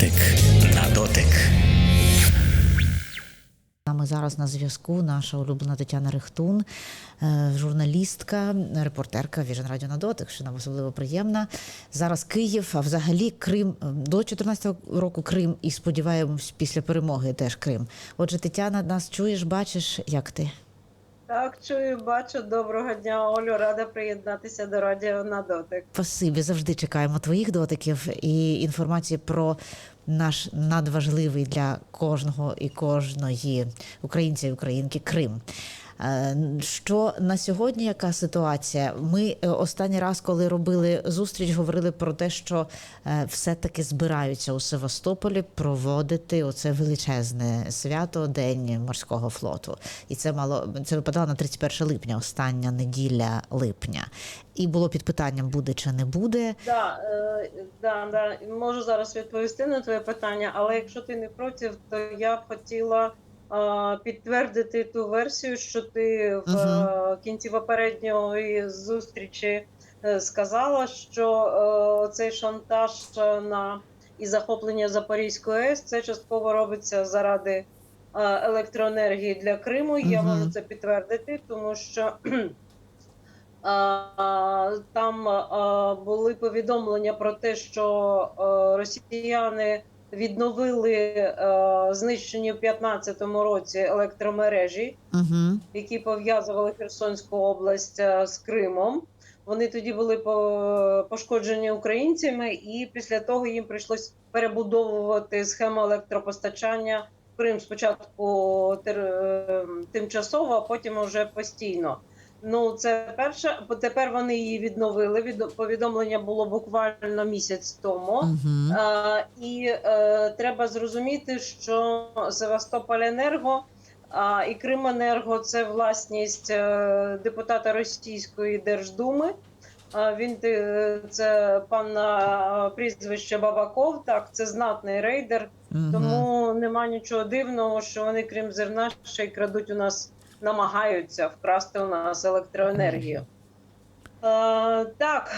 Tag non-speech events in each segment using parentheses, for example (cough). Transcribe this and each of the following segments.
дотик на дотик. Нами зараз на зв'язку наша улюблена Тетяна Рихтун, е, журналістка, репортерка Віжен Радіо на дотик, що нам особливо приємна. Зараз Київ, а взагалі Крим до 14 року Крим, і сподіваємось, після перемоги теж Крим. Отже, Тетяна, нас чуєш, бачиш, як ти? Так, чую, бачу. Доброго дня, Олю. Рада приєднатися до радіо на дотик. Спасибі, завжди чекаємо твоїх дотиків і інформації про наш надважливий для кожного і кожної українця і українки Крим. Е, Що на сьогодні яка ситуація? Ми е, останній раз, коли робили зустріч, говорили про те, що е, все-таки збираються у Севастополі проводити оце величезне свято День морського флоту. І це мало це випадало на 31 липня, остання неділя липня. І було під питанням, буде чи не буде. Да, е, да, да. Можу зараз відповісти на твоє питання, але якщо ти не проти, то я б хотіла підтвердити ту версію, що ти в е, кінці попередньої зустрічі е, сказала, що е, цей шантаж на і захоплення Запорізької АЕС це частково робиться заради електроенергії для Криму. Я можу це підтвердити, тому що (clears throat) Там були повідомлення про те, що росіяни відновили а, знищені в 2015 році електромережі, Угу. які пов'язували Херсонську область з Кримом. Вони тоді були по- пошкоджені українцями, і після того їм прийшлось перебудовувати схему електропостачання в Крим спочатку е, тимчасово, а потім вже постійно. Ну, це перше. Бо Тепер вони її відновили. Від повідомлення було буквально місяць тому. Угу. Е, і е, треба зрозуміти, що Севастопольенерго а, і Крименерго це власність е, депутата Російської Держдуми. А, він е, це пан а, прізвище Бабаков. Так, це знатний рейдер. Тому нема нічого дивного, що вони, крім зерна, ще й крадуть у нас, намагаються вкрасти у нас електроенергію. Е, так,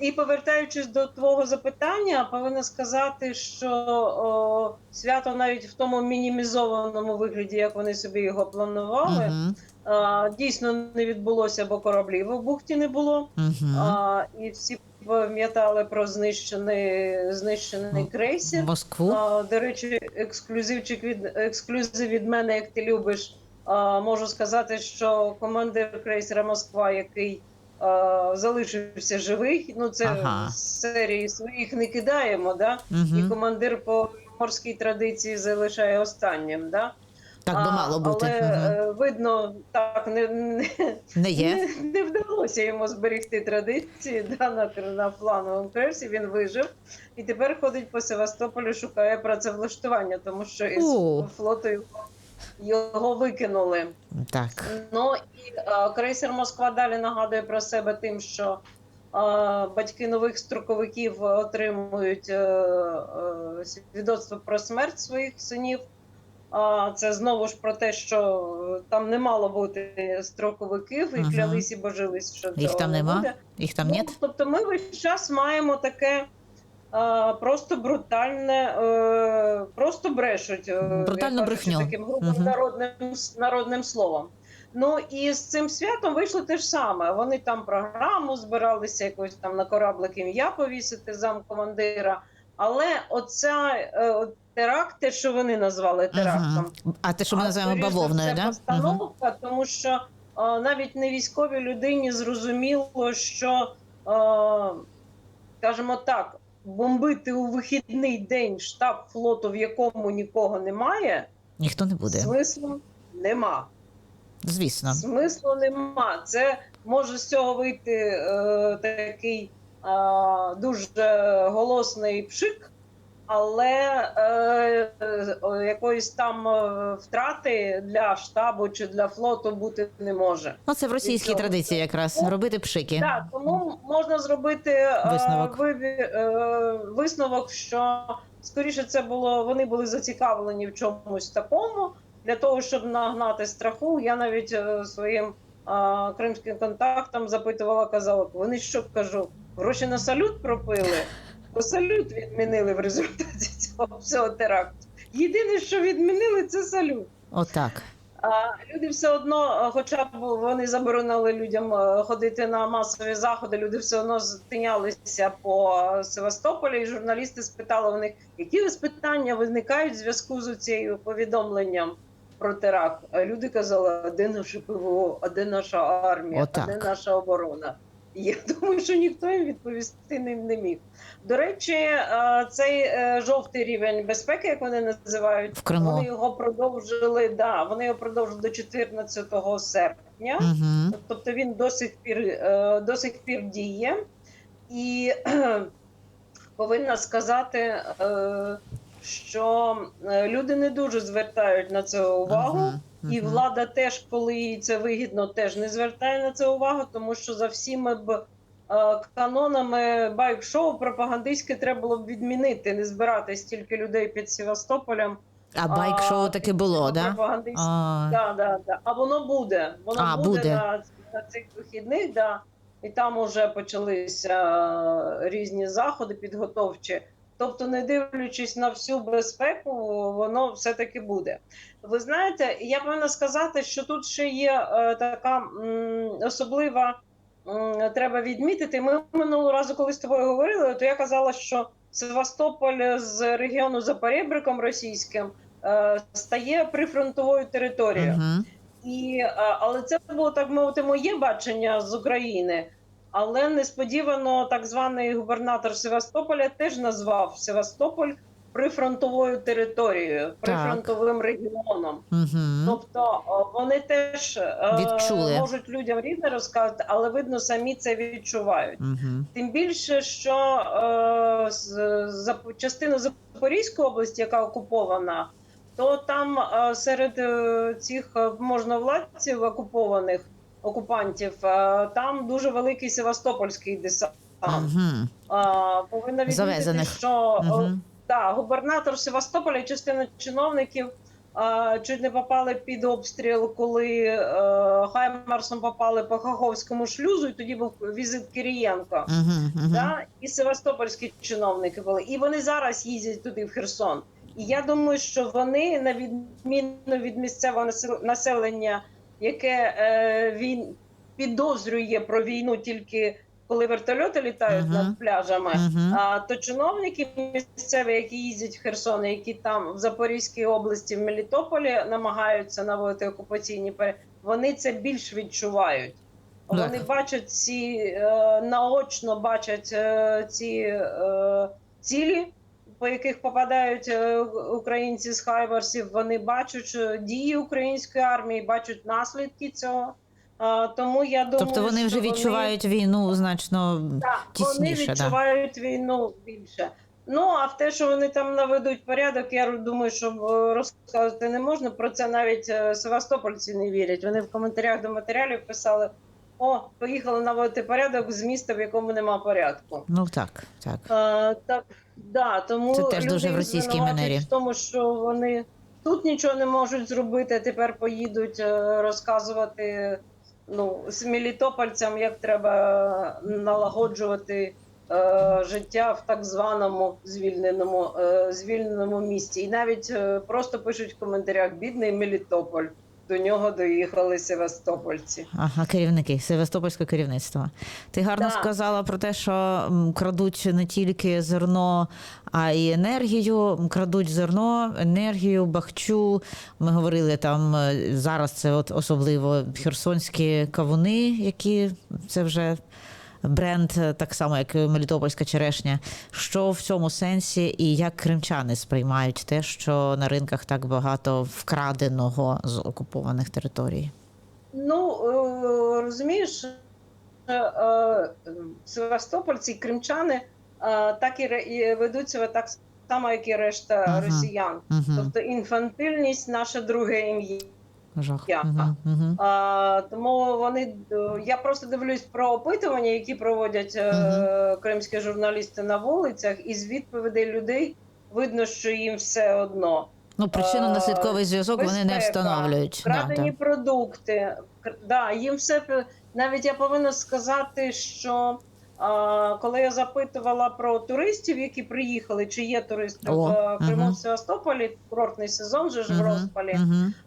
і повертаючись до твого запитання, повинна сказати, що о, свято навіть в тому мінімізованому вигляді, як вони собі його планували, Угу. е, дійсно не відбулося, бо кораблів у бухті не було. Угу. А, і всі пам'ятали про знищений, знищений крейсер. Москву. А, До речі, ексклюзивчик від ексклюзив від мене, як ти любиш. Можу сказати, що командир крейсера Москва, який залишився живий, ну це Ага. з серії своїх не кидаємо, да? і Угу. командир по морській традиції залишає останнім. Да? Так би мало бути. Але е, видно, так не, не, Не є. не, не вдалося йому зберегти традиції (laughs) да, на, на плановому кресі. Він вижив і тепер ходить по Севастополю, шукає працевлаштування, тому що із О. флоту його, викинули. Так. Ну і е, крейсер Москва далі нагадує про себе тим, що е, батьки нових строковиків отримують е, е, свідоцтво про смерть своїх синів. А це знову ж про те, що там не мало бути строковиків, і Ага. клялись і божились, що Їх там не нема? буде. Їх там Ну, нет? Тобто ми весь час маємо таке просто брутальне, е, просто брешуть. е, Брутальну брехню. Таким грубим Мгм. народним, народним словом. Ну і з цим святом вийшло те ж саме. Вони там програму збиралися якось там на кораблик ім'я повісити замкомандира. Але оця е, от теракт, те, що вони назвали терактом, Угу. А те, що ми а, називаємо бавовною, да? Угу. тому що е, навіть не військовій людині зрозуміло, що, е, скажімо так, бомбити у вихідний день штаб флоту, в якому нікого немає, Ніхто не буде. смислу нема. Звісно. Смислу нема. Це може з цього вийти е, такий е, дуже голосний пшик, але е, е, якоїсь там е, втрати для штабу чи для флоту бути не може. Ну, це в російській традиції якраз робити пшики. Так, тому можна зробити е, Висновок. е, висновок, що скоріше це було, вони були зацікавлені в чомусь такому для того, щоб нагнати страху. Я навіть е, своїм е, кримським контактам запитувала, казала, вони що кажу, гроші на салют пропили. Салют відмінили в результаті (laughs) цього всього теракту. Єдине, що відмінили, це салют. Отак. А люди все одно, е, хоча б вони заборонили людям е, ходити на масові заходи, люди все одно тинялися по Севастополі, і журналісти спитали у них, які ось питання виникають в зв'язку з цією повідомленням про теракт. А люди казали, а де наше ПВО, а де наша армія, Отак. а де наша оборона. Я (laughs) думаю, що ніхто їм відповісти не, не міг. До речі, е, цей е, жовтий рівень безпеки, як вони називають, В Криму. вони його продовжили. Да, вони його продовжили до 14 серпня. Угу. Тобто він до сих пір е, до сих пір діє, і (clears throat) повинна сказати, що е, люди не дуже звертають на це увагу. І влада теж, коли їй це вигідно, теж не звертає на це увагу, тому що за всіми б е, канонами байк-шоу пропагандистське треба було б відмінити, не збирати стільки людей під Севастополем. А байк-шоу таки було, да? пропагандистське А, Да, да, да. А воно буде. Воно А, буде, буде. На, на цих вихідних, да. І там вже почалися е, різні заходи підготовчі. Тобто, не дивлячись на всю безпеку, воно все-таки буде. Ви знаєте, я повинна сказати, що тут ще є е, така м, особлива, м, треба відмітити. Ми минулого разу, коли з тобою говорили, то я казала, що Севастополь з регіону за перебриком російським е, стає прифронтовою територією. угу. І, е, але це було так мовити моє бачення з України. Але несподівано так званий губернатор Севастополя теж назвав Севастополь прифронтовою територією, прифронтовим регіоном. Угу. Тобто вони теж е, Відчули. можуть людям різне розказати, але видно, самі це відчувають. Угу. Тим більше, що е, за частина Запорізької області, яка окупована, то там е, серед цих можновладців окупованих окупантів, е, там дуже великий Севастопольський десант. Угу. Е, повинна відмітити, що е, Угу. так, губернатор Севастополя частина чиновників е, чуть не попали під обстріл, коли е, Хаймарсом попали по Каховському шлюзу, і тоді був візит Кирієнка. Угу. Да? І севастопольські чиновники були. І вони зараз їздять туди в Херсон. І я думаю, що вони, на відміну від місцевого насел- населення, яке е, він підозрює про війну тільки коли вертольоти літають Мгм. над пляжами. Угу. А то чиновники місцеві, які їздять в Херсон, які там в Запорізькій області, в Мелітополі намагаються наводити окупаційні пере, вони це більш відчувають. Так. Вони бачать ці е, наочно бачать е, ці е, цілі, по яких попадають е, українці з Хайварсів. Вони бачать дії української армії, бачать наслідки цього. Е, тому я думаю, Тобто вони вже що відчувають війну значно. так, вони тісніше, да. відчувають війну більше. Ну а в те, що вони там наведуть порядок, я думаю, що е, розказувати не можна. Про це навіть е, севастопольці не вірять. Вони в коментарях до матеріалів писали: о, поїхали наводити порядок з міста, в якому нема порядку. Ну так, так. Е, так, да, тому Це теж дуже в російській манері. в тому, що вони тут нічого не можуть зробити. а Тепер поїдуть е, розказувати ну, з мелітопольцям, як треба налагоджувати е, життя в так званому звільненому, е, звільненому місті. І навіть е, просто пишуть в коментарях: бідний Мелітополь. До нього доїхали севастопольці. Ага, керівники Севастопольського керівництва. Ти гарно да. сказала про те, що крадуть не тільки зерно, а й енергію. Крадуть зерно, енергію, бахчу. Ми говорили там е, зараз. Це от особливо херсонські кавуни, які це вже. Бренд е, так само, як Мелітопольська черешня. Що в цьому сенсі, і як кримчани сприймають те, що на ринках так багато вкраденого з окупованих територій? Ну е, розумієш, е, Севастопольці і кримчани так і ведуть себе так само, як і решта Ага. росіян. Тобто інфантильність наше друге ім'я. Жах. Я. Угу, угу. А, тому вони е, я просто дивлюсь про опитування, які проводять е, кримські журналісти на вулицях, і з відповідей людей видно, що їм все одно. Ну, причинно-наслідковий зв'язок вони не встановлюють. Крадені да. продукти. Да, їм все навіть я повинна сказати, що коли я запитувала про туристів, які приїхали, чи є туристи О, в е, Криму в Севастополі, курортний сезон вже ж в розпалі.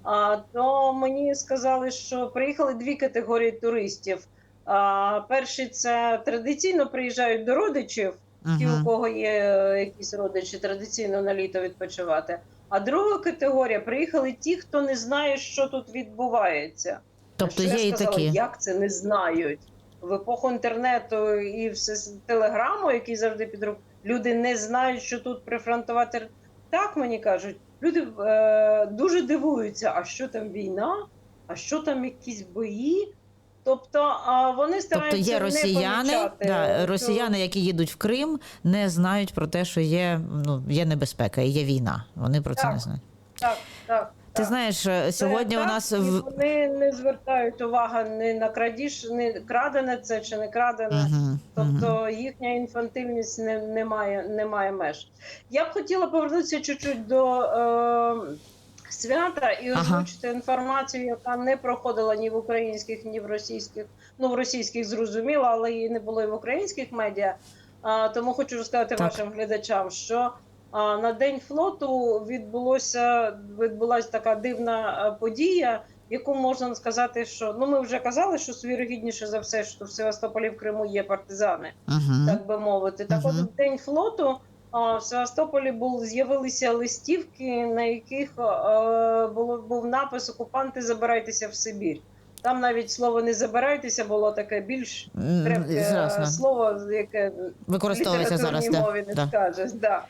А, то мені сказали, що приїхали дві категорії туристів. А, перші це традиційно приїжджають до родичів, ті, у кого є е, якісь родичі, традиційно на літо відпочивати. А друга категорія приїхали ті, хто не знає, що тут відбувається. Тобто Що я є і сказала, такі. Як це не знають? В епоху інтернету і все телеграму, який завжди під рук, люди не знають, що тут прифронтова тер... Так мені кажуть, люди е, дуже дивуються, а що там війна, а що там якісь бої. Тобто а вони Тобто стараються є не росіяни, помічати да, росіяни, які їдуть в Крим, не знають про те, що є, ну, є небезпека і є війна. Вони про це не знають. Так, так. Ти знаєш, е, Це сьогодні у нас в вони не звертають уваги ні на крадіж, ні крадене це чи не крадене. Мгм, мгм. Тобто їхня інфантильність не, не, має, не має меж. Я б хотіла повернутися чуть-чуть до е, свята і озвучити інформацію, яка не проходила ні в українських, ні в російських. Ну, в російських зрозуміло, але її не було і в українських медіа. А, тому хочу розказати Так. вашим глядачам, що а, на День флоту відбулося відбулася така дивна подія, яку можна сказати, що ну ми вже казали, що вірогідніше за все, що в Севастополі в Криму є партизани Мгм. так би мовити. Так, Мгм. от в день флоту а, в Севастополі був з'явилися листівки, на яких а, було був напис Окупанти забирайтеся в Сибір. Там навіть слово не забирайтеся було таке більш крепке слово, яке Використовується зараз. літературній Да. не Да. скажеш. Да.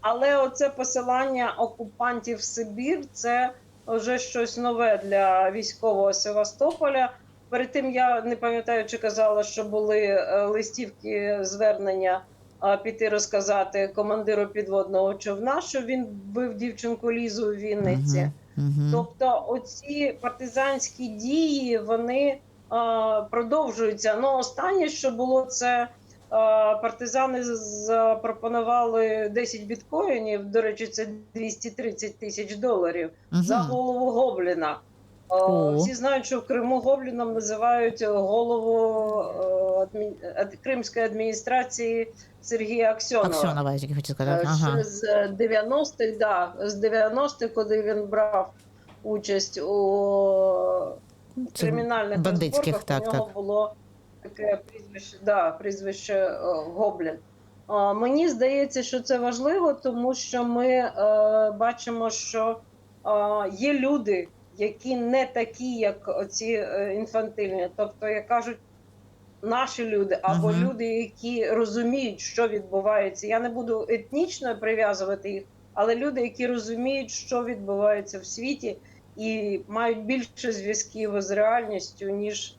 Але оце посилання окупантів в Сибір це вже щось нове для військового Севастополя. Перед тим я не пам'ятаю, чи казала, що були е, листівки звернення піти розказати командиру підводного човна, що він бив дівчинку Лізу у Вінниці. Мгм. Тобто, оці партизанські дії вони а, продовжуються. Ну, останнє, що було, це партизани запропонували 10 біткоїнів. До речі, це 230 тисяч доларів за голову гобліна. О. Всі знають, що в Криму гобліном називають голову е, адмі... ад- кримської адміністрації Сергія Аксьонова. Аксьонова, я хотів сказати. Е, Ага. З 90-х, да, з 90-х, коли він брав участь у кримінальних розборках, у нього так. було таке прізвище, да, прізвище е, Гоблін. А, Мені здається, що це важливо, тому що ми е, бачимо, що е, є люди, які не такі, як оці е, інфантильні. Тобто, як кажуть, наші люди або Мгм. люди, які розуміють, що відбувається. Я не буду етнічно прив'язувати їх, але люди, які розуміють, що відбувається в світі, і мають більше зв'язків з реальністю, ніж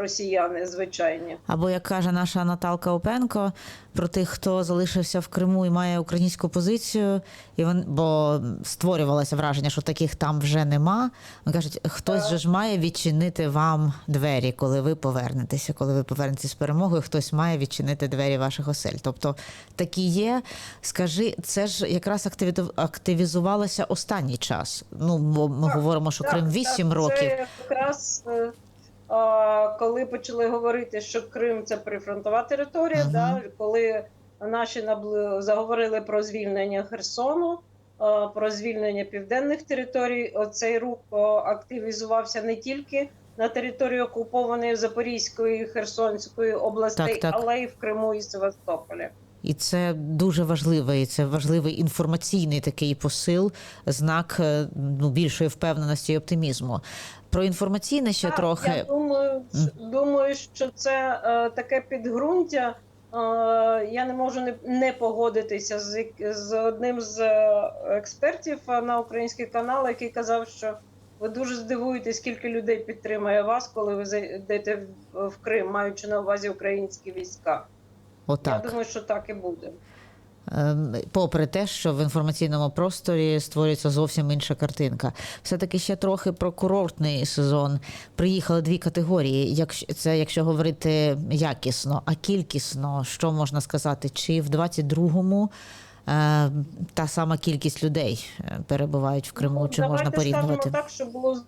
росіяни звичайні. Або як каже наша Наталка Опенко про тих, хто залишився в Криму і має українську позицію, і вон, бо створювалося враження, що таких там вже нема. Вони кажуть, хтось Так. же ж має відчинити вам двері, коли ви повернетеся. Коли ви повернетеся з перемогою, хтось має відчинити двері ваших осель. Тобто такі є. Скажи, це ж якраз активі- активізувалося останній час. Ну бо ми Так, говоримо, що Крим 8 років. Це якраз е, коли почали говорити, що Крим це прифронтова територія, Мгм. да, коли наші набли... заговорили про звільнення Херсону, про звільнення південних територій, оцей рух активізувався не тільки на території окупованої Запорізької і Херсонської областей, Так, так. але й в Криму і Севастополі. І це дуже важливо, і це важливий інформаційний такий посил, знак е, ну, більшої впевненості і оптимізму. Про інформаційне ще Так, трохи. Я думаю, думаю, що це е, таке підґрунтя. Е, я не можу не, не погодитися з, з одним з е, експертів на український канал, який казав, що ви дуже здивуєтесь, скільки людей підтримує вас, коли ви зайдете в Крим, маючи на увазі українські війська. Я думаю, що так і буде. Ем, Попри те, що в інформаційному просторі створюється зовсім інша картинка. Все-таки ще трохи про курортний сезон. Приїхали дві категорії. Якщо це якщо говорити якісно, а кількісно, що можна сказати? Чи в 22-му е, та сама кількість людей е, перебувають в Криму? Ну, чи можна порівнювати? скажемо так, щоб було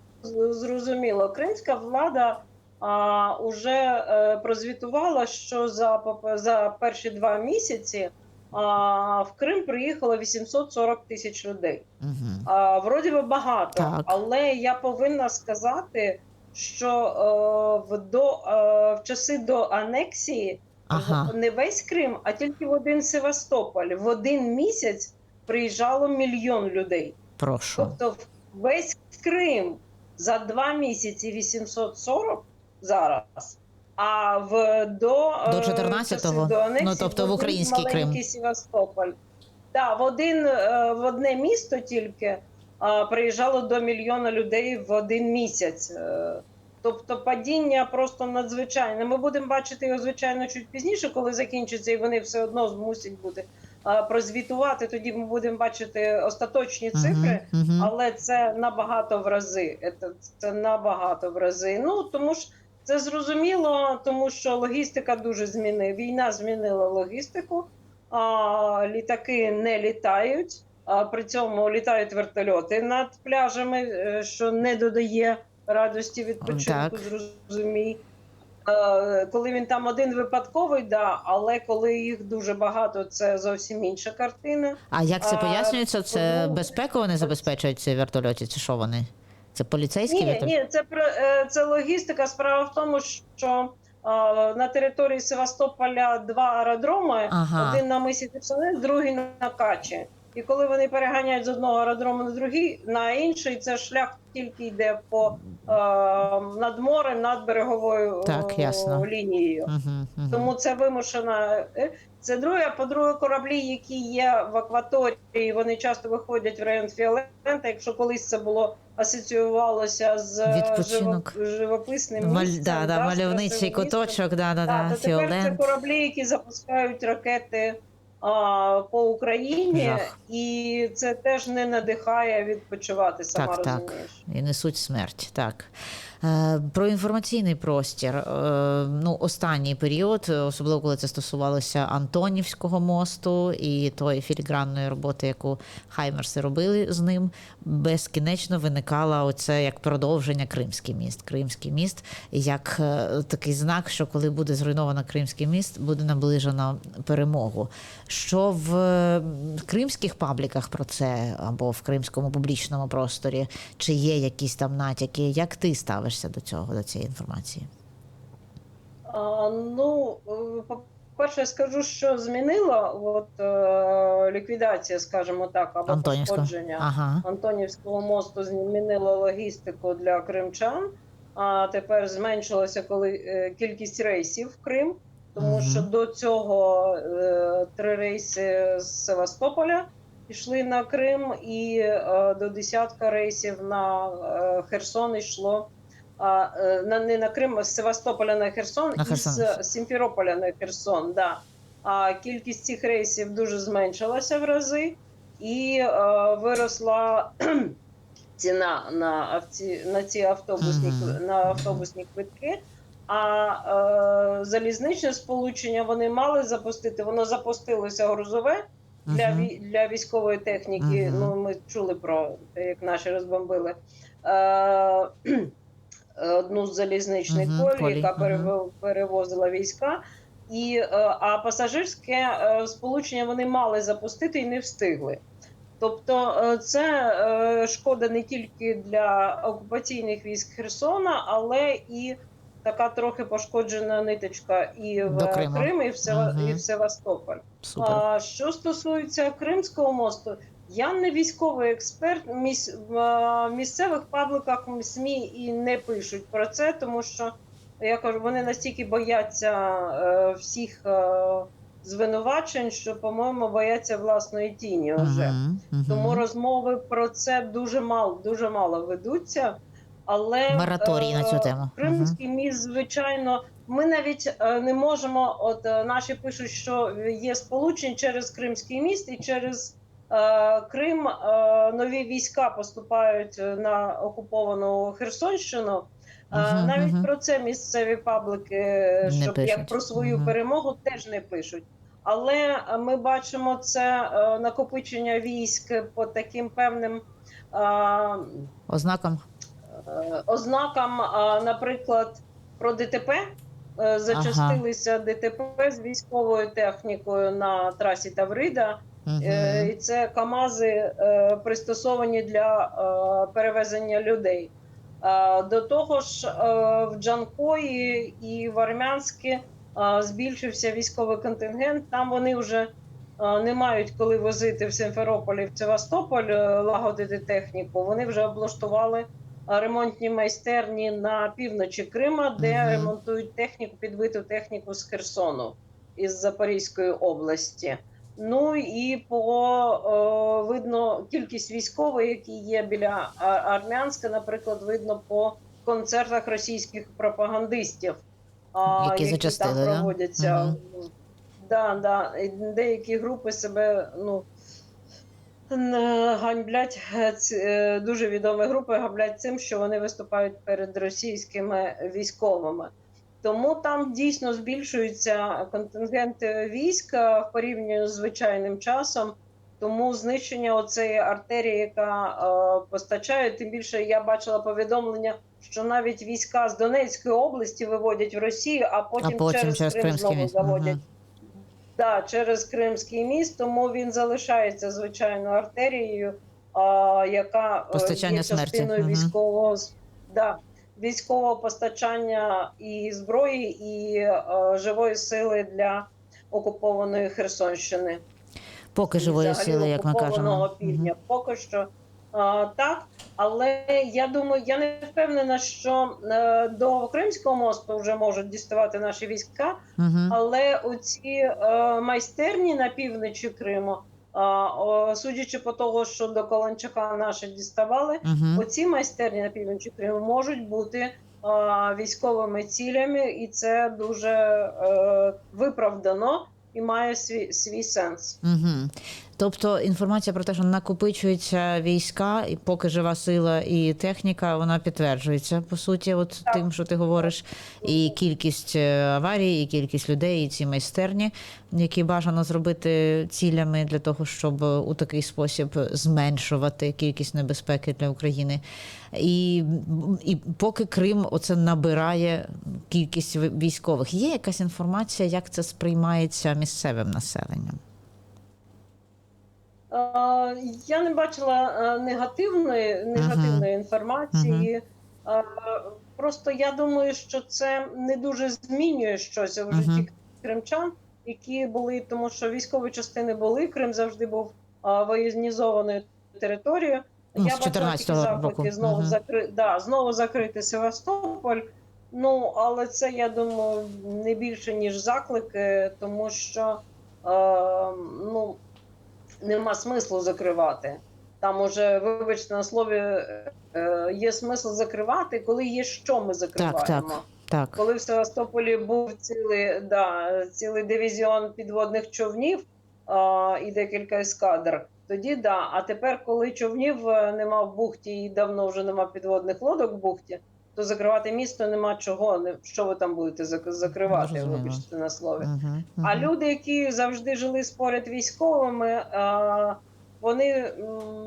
зрозуміло. Кримська влада а, уже е, прозвітувала, що за, за перші два місяці а, в Крим приїхало 840 тисяч людей. Угу. А, вроді би багато, Так. але я повинна сказати, що е, в, до, е, в часи до анексії Ага. не весь Крим, а тільки в один Севастополь. В один місяць приїжджало мільйон людей. Прошу. Тобто весь Крим за два місяці 840 зараз. А в до, е, До 14-го? часи до анексії Ну, тобто в український Крим. Севастополь. Так, в один е, в одне місто тільки приїжджало до мільйона людей в один місяць. Е, Тобто падіння просто надзвичайне. Ми будемо бачити його, звичайно, чуть пізніше, коли закінчиться, і вони все одно мусять бути а, прозвітувати. Тоді ми будемо бачити остаточні цифри. Мгм, мгм. Але це набагато в рази. Це, це набагато в рази. Ну тому ж це зрозуміло, тому що логістика дуже змінила. Війна змінила логістику, а, літаки не літають. А при цьому літають вертольоти над пляжами, е, що не додає радості відпочинку. Зрозумій. Е, Коли він там один випадковий, да, але коли їх дуже багато, це зовсім інша картина. А як це пояснюється? Це безпеку вони забезпечують ці вертольоті, чи що вони? Це поліцейські Ні, ні, це про- е, це логістика. Справа в тому, що на території Севастополя два аеродроми: Ага. один на мисі Херсонес, другий на Качі. І коли вони переганяють з одного аеродрому на другий, на інший, це шлях тільки йде по е, над морем, над береговою Так, е, ясно. лінією. Угу, угу. Тому це вимушена. е, Це друге. А по-друге, кораблі, які є в акваторії, вони часто виходять в район Фіолента. Якщо колись це було асоціювалося з Відпочинок. живописним Маль, місцем, да, да, мальовничий куточок, да, да, да, да, то тепер це Фіолент. кораблі, які запускають ракети а, по Україні, Жах. і це теж не надихає відпочивати. Сама Так, так. І несуть смерть, так. Е, Про інформаційний простір. Е, Ну, останній період, особливо коли це стосувалося Антонівського мосту і тої філігранної роботи, яку Хаймерси робили з ним, безкінечно виникала оце як продовження Кримський міст. Кримський міст як е, такий знак, що коли буде зруйновано Кримський міст, буде наближено перемогу. Що в е, кримських пабліках про це або в кримському публічному просторі, чи є якісь там натяки? Як ти ставишся до цього, до цієї інформації? А, ну, е, по-перше, я скажу, що змінила от, е, ліквідація, скажімо так, або Антонівського. пошкодження Ага. Антонівського мосту змінило логістику для кримчан. А тепер зменшилася коли, е, кількість рейсів в Крим, тому Мгм. що до цього е, три рейси з Севастополя йшли на Крим, і е, до десятка рейсів на е, Херсон йшло. А, е, на, не на Крим, а з Севастополя на Херсон На і з Сімферополя на Херсон. Да. А кількість цих рейсів дуже зменшилася в рази, і е, виросла (clears throat) ціна на, авці, на ці автобусні, Мгм. кв- на автобусні квитки. А е, залізничне сполучення вони мали запустити. Воно запустилося грузове для, Мгм. ві- для військової техніки. Мгм. Ну, ми чули про те, як наші розбомбили. Е, (clears throat) одну з залізничних Мгм, колій, колій, яка мгм. перево- перевозила війська. І, е, а пасажирське е, сполучення вони мали запустити і не встигли. Тобто е, це е, шкода не тільки для окупаційних військ Херсона, але і така трохи пошкоджена ниточка і в Криму. Крим, і в, Сева, Мгм. і в Севастополь. Супер. А, що стосується Кримського мосту, я не військовий експерт. Міс, в місцевих пабликах СМІ і не пишуть про це, тому що я кажу, вони настільки бояться е, всіх е, звинувачень, що, по-моєму, бояться власної тіні вже. Мгм, мгм. Тому розмови про це дуже мало, дуже мало ведуться. Але Мораторій на цю е, тему. Кримський міст, звичайно, ми навіть е, не можемо. От е, наші пишуть, що є сполучення через Кримський міст і через Крим нові війська поступають на окуповану Херсонщину. Мгм, навіть мгм. про це місцеві паблики, щоб як про свою Мгм. перемогу, теж не пишуть. Але ми бачимо це накопичення військ по таким певним Ознаком. е, ознакам, наприклад, про ДТП. Е, Зачастилися ДТП з військовою технікою на трасі Таврида. Мгм. Е, І це КАМАЗи е, пристосовані для е, перевезення людей. Е, До того ж, е, в Джанкої і в Армянське е, збільшився військовий контингент. Там вони вже е, не мають коли возити в Симферополь і в Севастополь е, лагодити техніку. Вони вже облаштували е, ремонтні майстерні на півночі Крима, де Мгм. ремонтують техніку, підбиту техніку з Херсону із Запорізької області. Ну і по е, видно кількість військових, які є біля Армянська, наприклад, видно по концертах російських пропагандистів, Які там зачастили, да? проводяться. Мгм. Да, да. Деякі групи себе ну, ганьблять е, е, дуже відомі групи ганьблять цим, що вони виступають перед російськими військовими. Тому там дійсно збільшується контингент війська в порівнянні з звичайним часом. Тому знищення оцеї артерії, яка е, постачає, тим більше я бачила повідомлення, що навіть війська з Донецької області виводять в Росію, а потім, а потім через, через Крим знову заводять. Мгм. Да, через Кримський міст, тому він залишається звичайною артерією, а, яка е, Постачання є частиною Мгм. військового з- да, військового постачання і зброї, і е, живої сили для окупованої Херсонщини. Поки живої сили, як ми кажемо. півдня. Поки що а, так. Але я думаю, я не впевнена, що е, до Кримського мосту вже можуть діставати наші війська. Мгм. Але оці е, майстерні на півночі Криму, судячи по того, що до Каланчака наші діставали, Мгм. оці майстерні на півночі Криму можуть бути військовими цілями, і це дуже е, виправдано і має свій, свій сенс. Угу. Тобто інформація про те, що накопичуються війська, і поки жива сила і техніка, вона підтверджується по суті, от Так. тим, що ти говориш, і кількість е, аварій, і кількість людей, і ці майстерні, які бажано зробити цілями для того, щоб у такий спосіб зменшувати кількість небезпеки для України. І, і поки Крим оце набирає кількість військових, є якась інформація, як це сприймається місцевим населенням? Е, Я не бачила е, негативної, негативної інформації. Е, Просто я думаю, що це не дуже змінює щось в житті Мгм. кримчан, які були, тому що військові частини були. Крим завжди був воєнізованою територією. Ну, я бачила 14-го тільки заклики знову Мгм. закри... да, знову закрити Севастополь. Ну, але це я думаю не більше ніж заклики, тому що е, ну нема смислу закривати. Там уже, вибачте на слові, е, е, є смисл закривати, коли є що ми закриваємо. так. Так. Коли в Севастополі був цілий, да, цілий дивізіон підводних човнів а, і декілька ескадр, тоді да. А тепер, коли човнів е, нема в бухті і давно вже нема підводних лодок в бухті, то закривати місто нема чого. Не- Що ви там будете зак- закривати, вибачте на слові. Угу. А люди, які завжди жили споряд військовими, а, вони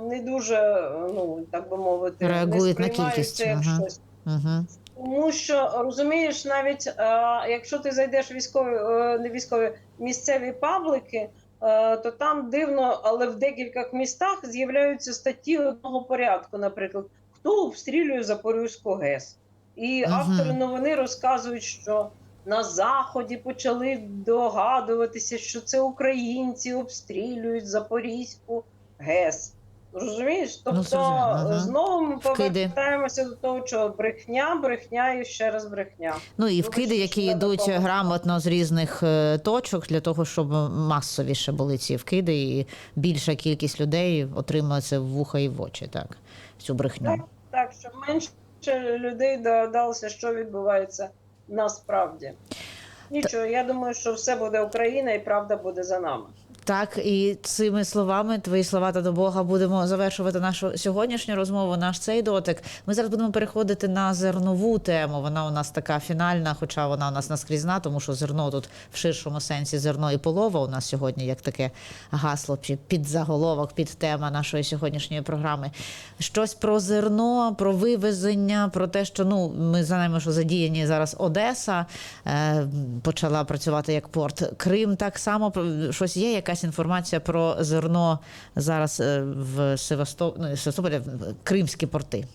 не дуже, ну так би мовити, Реагують на не сприймають кількість, це як ага. щось. Угу. Тому що розумієш, навіть е, якщо ти зайдеш в військові, е, не військові місцеві паблики, е, то там дивно, але в декількох містах з'являються статті одного порядку, наприклад, хто обстрілює Запорізьку ГЕС. І Мгм. автори новини розказують, що на заході почали догадуватися, що це українці обстрілюють Запорізьку ГЕС. Розумієш? Тобто зрозуміло, ага. знову ми повертаємося до того, що брехня, брехня і ще раз брехня. Ну і вкиди, які йдуть грамотно з різних е, точок для того, щоб масовіше були ці вкиди, і більша кількість людей отримує це в вуха і в очі, так цю брехню. Так, так, щоб менше людей догадалося, що відбувається насправді. Нічого, я думаю, що все буде Україна і правда буде за нами. Так, і цими словами, твої слова та до Бога, будемо завершувати нашу сьогоднішню розмову, наш цей дотик. Ми зараз будемо переходити на зернову тему. Вона у нас така фінальна, хоча вона у нас наскрізна, тому що зерно тут в ширшому сенсі зерно і полова у нас сьогодні, як таке гасло чи підзаголовок, під тема нашої сьогоднішньої програми. Щось про зерно, про вивезення, про те, що ну ми знаємо, що задіяні зараз Одеса е, почала працювати як порт. Крим так само щось є. Якась інформація про зерно зараз е, в Севастополі, ну, Севастополі, в кримські порти.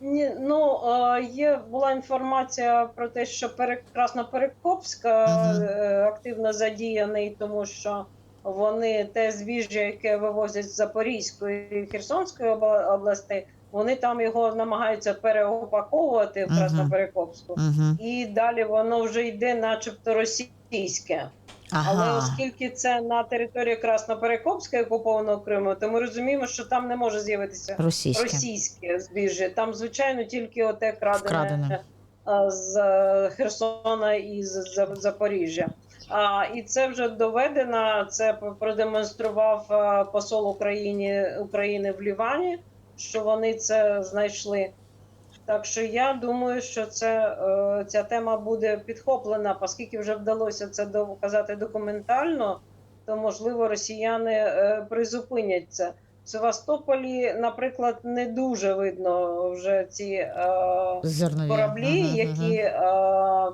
Ні, ну е, є була інформація про те, що Пере- Красноперекопська Мгм. е, активно задіяний, тому що вони те збіжжя, яке вивозять з Запорізької і Херсонської обла- областей, вони там його намагаються переупаковувати в. Красноперекопську, Угу. і далі воно вже йде, начебто, російське. Але оскільки це на території Красноперекопської окупованого Криму, то ми розуміємо, що там не може з'явитися Російське. російське збіжжя. Там, звичайно, тільки оте крадене, Вкрадене. а, з е, Херсона і з з Запоріжжя. А, і це вже доведено. Це продемонстрував посол України України в Лівані, що вони це знайшли. Так що я думаю, що це е, ця тема буде підхоплена, оскільки вже вдалося це доказати документально, то можливо росіяни е, призупинять це. В Севастополі, наприклад, не дуже видно вже ці е, Зернові. кораблі, Мгм, які е,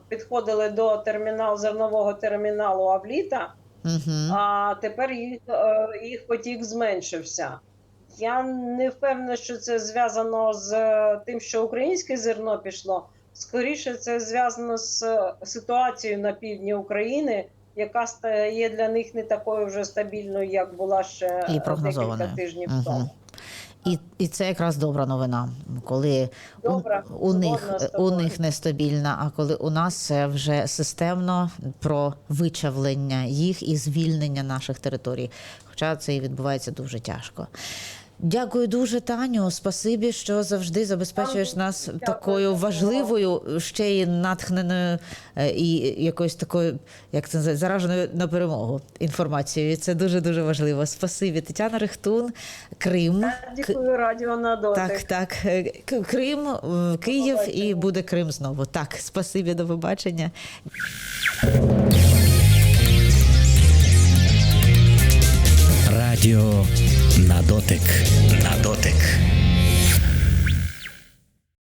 підходили до терміналу зернового терміналу Авліта. мгм. А тепер їх, е, їх потік зменшився. Я не впевнена, що це зв'язано з е, тим, що українське зерно пішло. Скоріше, це зв'язано з е, ситуацією на півдні України, яка стає для них не такою вже стабільною, як була ще е, І декілька тижнів Мгм. тому. І, і це якраз добра новина, коли у, Добра, у, них, у них нестабільна, а коли у нас це вже системно про вичавлення їх і звільнення наших територій. Хоча це і відбувається дуже тяжко. Дякую дуже, Таню. Спасибі, що завжди забезпечуєш нас Дякую. такою важливою, ще й натхненою е, і якоюсь такою, як це називається, зараженою на перемогу інформацією. Це дуже дуже важливо. Спасибі, Тетяна Рихтун, Крим. Дякую, радіо на дотик. Так, так. Е, Крим, Київ і буде Крим знову. Так, спасибі, до побачення. Радіо на дотик. На дотик.